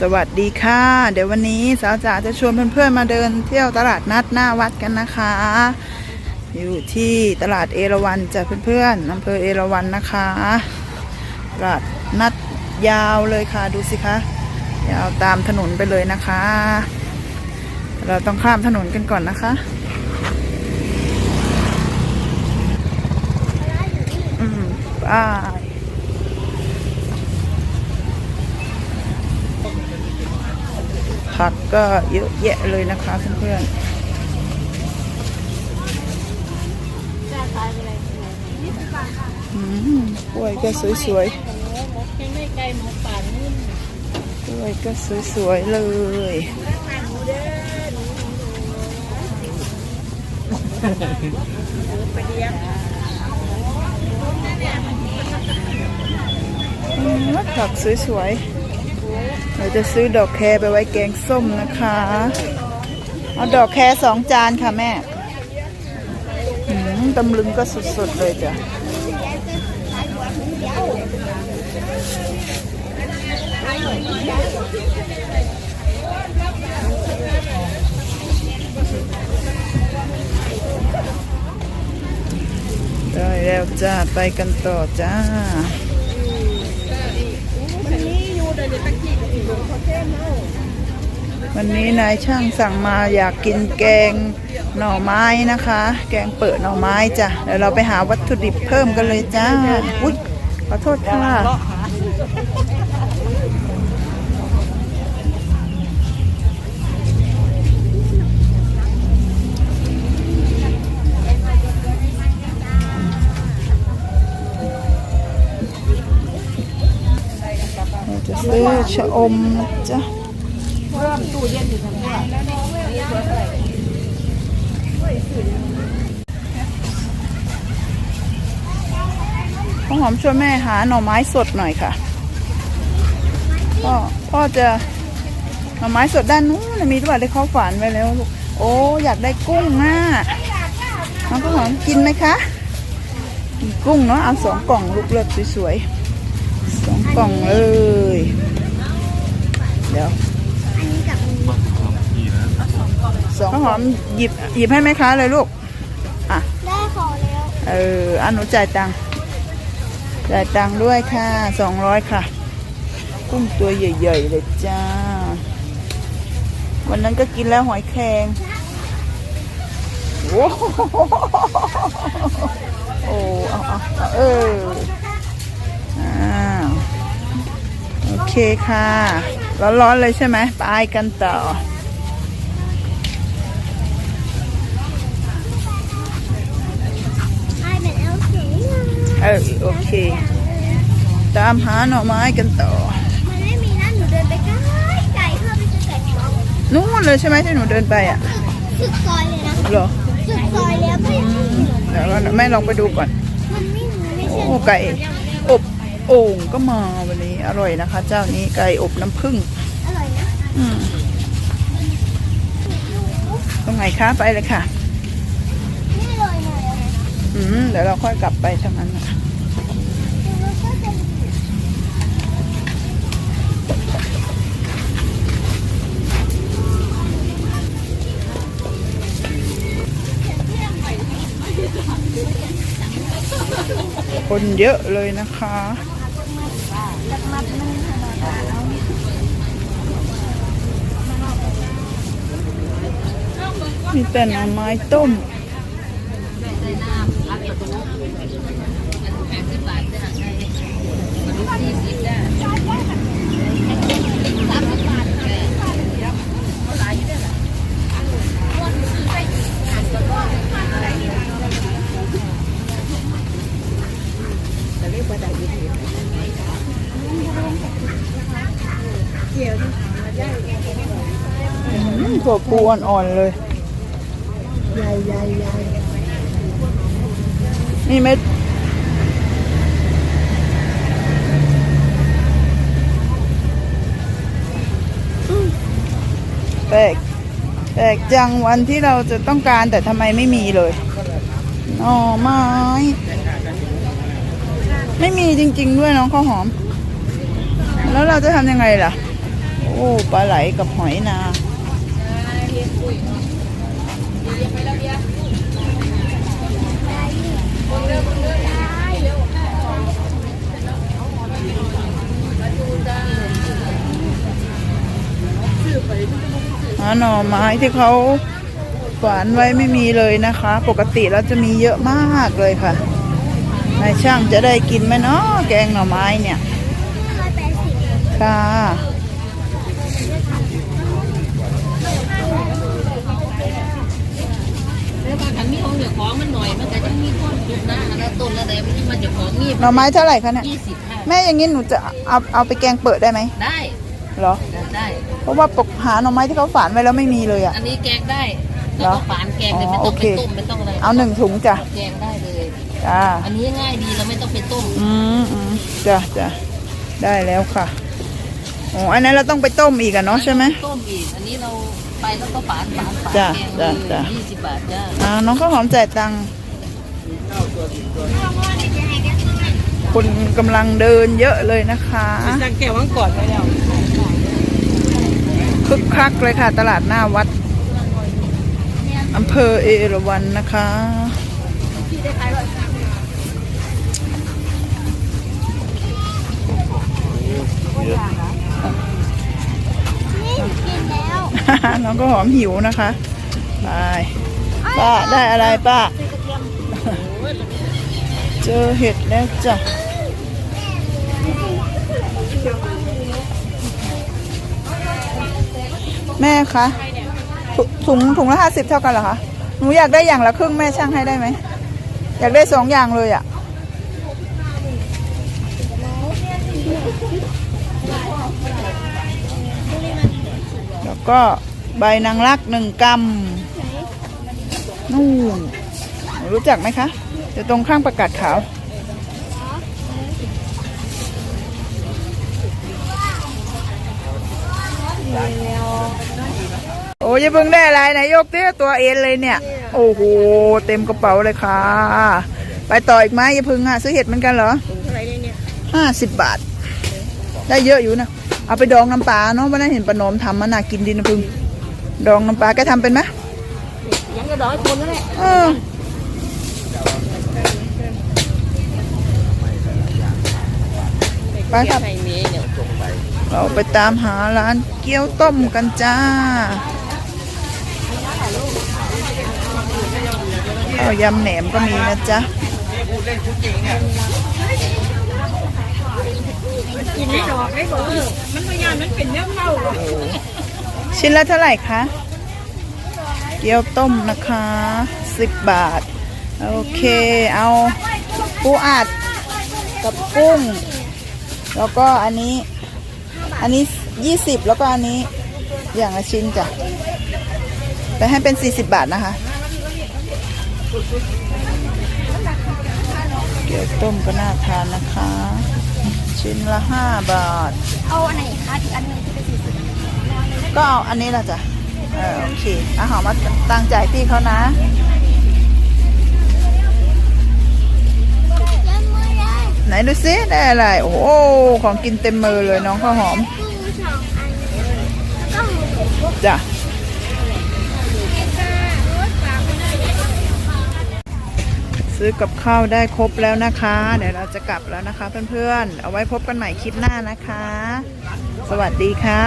สวัสดีค่ะ เดี๋ยววันนี้สาวจ๋าจะชวนเพื่อนๆมาเดินเที่ยวตลาดนัดหน้าวัดกันนะคะ อยู่ที่ตลาดเอราวัณจ้ะเพื่อนๆอำเภอเอราวัณนะคะ ตลาดนัดยาวเลยค่ะดูสิคะยาวตามถนนไปเลยนะคะ เราต้องข้ามถนนกันก่อนนะคะอืมไป ผักก็เยอะแยะเลยนะคะเพื่อนๆกล้วยก็สวยหมูหมกยังไม่ไกลหมูป่านุ่มๆกล้วยก็สวยๆเลยผักสวยๆ เราจะซื้อดอกแคไปไว้แกงส้มนะคะ เอาดอกแคสองจานค่ะแม่อืมตำลึงก็สุดๆเลยจ้ะได้แล้วจ้า ไปกันต่อจ้า วันนี้อยู่ในตะกี้กับอีกหล วันนี้นายช่างสั่งมาอยากกินแกงหน่อไม้นะคะ แกงเปิดหน่อไม้จ้ะเดี๋ยวเราไปหาวัตถุดิบเพิ่มกันเลยจ้า อุ๊ยขอโทษค่ะ จะซื้อชะอมนะจ๊ะเริ่องนี้ข้าวหอมช่วยแม่หาหน่อไม้สดหน่อยค่ะพ่อพ่อจะหน่อไม้สดด้านนู้นมีตัวได้ข้าฝันไว้แล้วลูกโอ้อยากได้กุ้งอะน้องข้าวหอมกินไหมคะกุ้งเนาะเอาสองกล่องลูกเลือกสวยๆ กล่องเลย เดี๋ยวสองหอมหยิบหยิบให้ไหมคะเลยลูก อะ ได้ขอแล้ว เอออันหนูจ่ายตังค์จ่ายตังค์ด้วยค่ะสองร้อยค่ะ กุ้งตัวใหญ่ๆเลยจ้า วันนั้นก็กินแล้วหอยแครงโอ้โหโอ้เอาเอาเออออ้าวโอ เคค่ะ ร้อนๆเลยใช่ไหมไปกันต่อไอเป็นเอลสูงเออโอเค ตามหาหน่อไม้กันต่อ มันไม่มีนะหนูเดินไปไกลไกลเพื่อไปซื้อไก่ทอดนู่นเลยใช่ไหมที่หนูเดินไปอะสุดซอยเลยนะเหรอสุดซอยแล้วก็ยังไม่มีเดี๋ยวเราแม่ลองไปดูก่อน มันไม่มีไม่โอ้ใช่ไก่อบ โอ่งก็มาวันนี้ อร่อยนะคะ เจ้านี้ไก่อบน้ำผึ้งอร่อยนะอืมตรงไหนคะไปเลยค่ะ นี่เลยหน่อยนะอืมเดี๋ยวเราค่อยกลับไปทางนั้นนะแล้วก็จะคนเยอะเลยนะคะ มีแต่หน่อไม้ต้ม ถั่วปูอ่อนๆเลย ใหญ่ใหญ่ใหญ่นี่เม็ดแปลกแปลกจังวันที่เราจะต้องการแต่ทำไมไม่มีเลยหน่อไม้ ไม่มีจริง ๆ ด้วยน้องข้าวหอม แล้วเราจะทำยังไงล่ะ โอ้ปลาไหลกับหอยนา หาหน่อไม้ที่เขาฝานไว้ไม่มีเลยนะคะ ปกติแล้วจะมีเยอะมากเลยค่ะนายช่างจะได้กินไหมเนาะแกงหน่อไม้เนี่ยร้อยแปดสิบค่ะแล้วบางครั้งมีของเหลือของมันหน่อยมันก็จะมีต้นจุดนะอันนั้นต้นละแต่มันยังมันจะของมีหน่อไม้เท่าไหร่คะเนี่ยยี่สิบค่ะแม่อย่างนี้หนูจะเอาเอาไปแกงเปิดได้ไหมได้เหรอได้เพ ราะว่าปกหาหน่อไม้ที่เขาฝานไว้แล้วไม่มีเลยอะอันนี้แกงได้เหรแล้วอก็ฝานแกงเลยไม่อ๋อต้องโอไปเคต้มไม่ต้องอะไรเอาหนึ่งถุงจ้ะแกงได้เลย จ้าอันนี้ง่ายดีเราไม่ต้องไปต้มอืมอืมจ้ะจ้ะได้แล้วค่ะโอ้อันนั้นเราต้องไปต้มอีกอะเนาะใช่ไหม ต้มอีก อันนี้เราไปแล้วก็ฝานฝานฝานจ้ะแกงเลจ้ะยจ้ะ ยี่สิบบาทจ้าอ่าน้องข้าวหอมจ่ายตังค์คนกำลังเดินเยอะเลยนะคะ สั่งแก้ววังก่อนไปแล้วคึ กคักเลยค่ะตลาดหน้าวัดอำเภอเอราวัณนะคะนี่กินแล้วน้องก็หอมหิวนะคะไปป้าได้อะไรป้า เจอเห็ดแล้วจ้ะ แม่คะถุถุงถุงละห้าสิบเท่ากันเหรอคะหนูอยากได้อย่างละครึ่งแม่ช่างให้ได้ไหมอยากได้สองอย่างเลยอะ่ะแล้วก็ใบนางรักหนึ่งกำนู่นรู้จักไหมคะอยู่ตรงข้างประกาศขาวโอ้ ยอย่าเพิ่งได้อะไรนะยกเตี้ยตัวเอ็นเลยเนี่ย โอ้โห เต็มกระเป๋าเลยค่ะ ไปต่ออีกไหมอย่าเพิ่งอะซื้อเห็ดเหมือนกันเหรอถุงเท่าไหรเนี่ยห้าสิบบาท ได้เยอะอยู่นะ เอาไปดองน้ำปลาเนาะวันนั้นเห็นปานอมทำมันน่ากินดีนะพึ่งดองน้ำปลาแกทำเป็นไหมยังกระดอยคนนั่นแหละเออไปครับไข่เมย์เนี่ยส่งไปเราไปตามหาร้านเกี๊ยวต้มกันจ้า ข้าวยำแหนมก็มีนะจ๊ะกินไม่ดอกไม่บอกมันพยายามมันเป็นเนื้อเมาชิ้นละเท่าไหร่คะ เกี๊ยวต้มนะคะสิบบาท โอเค เอาปูอัดกับกุ้ง แล้วก็อันนี้ อันนี้ยี่สิบแล้วก็อันนี้อย่างละชิ้นจ้ะ แต่ให้เป็นสี่สิบบาทนะคะ เกี๊ยวต้มก็น่าทานนะคะ ชิ้นละห้าบาท เอาอันไหนคะอีกอันหนึงที่เป็นสี่สิบก็เอาอันนี้ละจ้ะเออโอเคอาหอมมาตังจ่ายพี่เขานะยังไม่ได้ไหนดูซิได้อะไร โอ้โหของกินเต็มมือเลยน้องข้าวหอมกุ้งสองอันแล้วก็หมูจ้ะ ซื้อกับข้าวได้ครบแล้วนะคะ เดี๋ยวเราจะกลับแล้วนะคะเพื่อนๆ เอาไว้พบกันใหม่คลิปหน้านะคะ สวัสดีค่ะ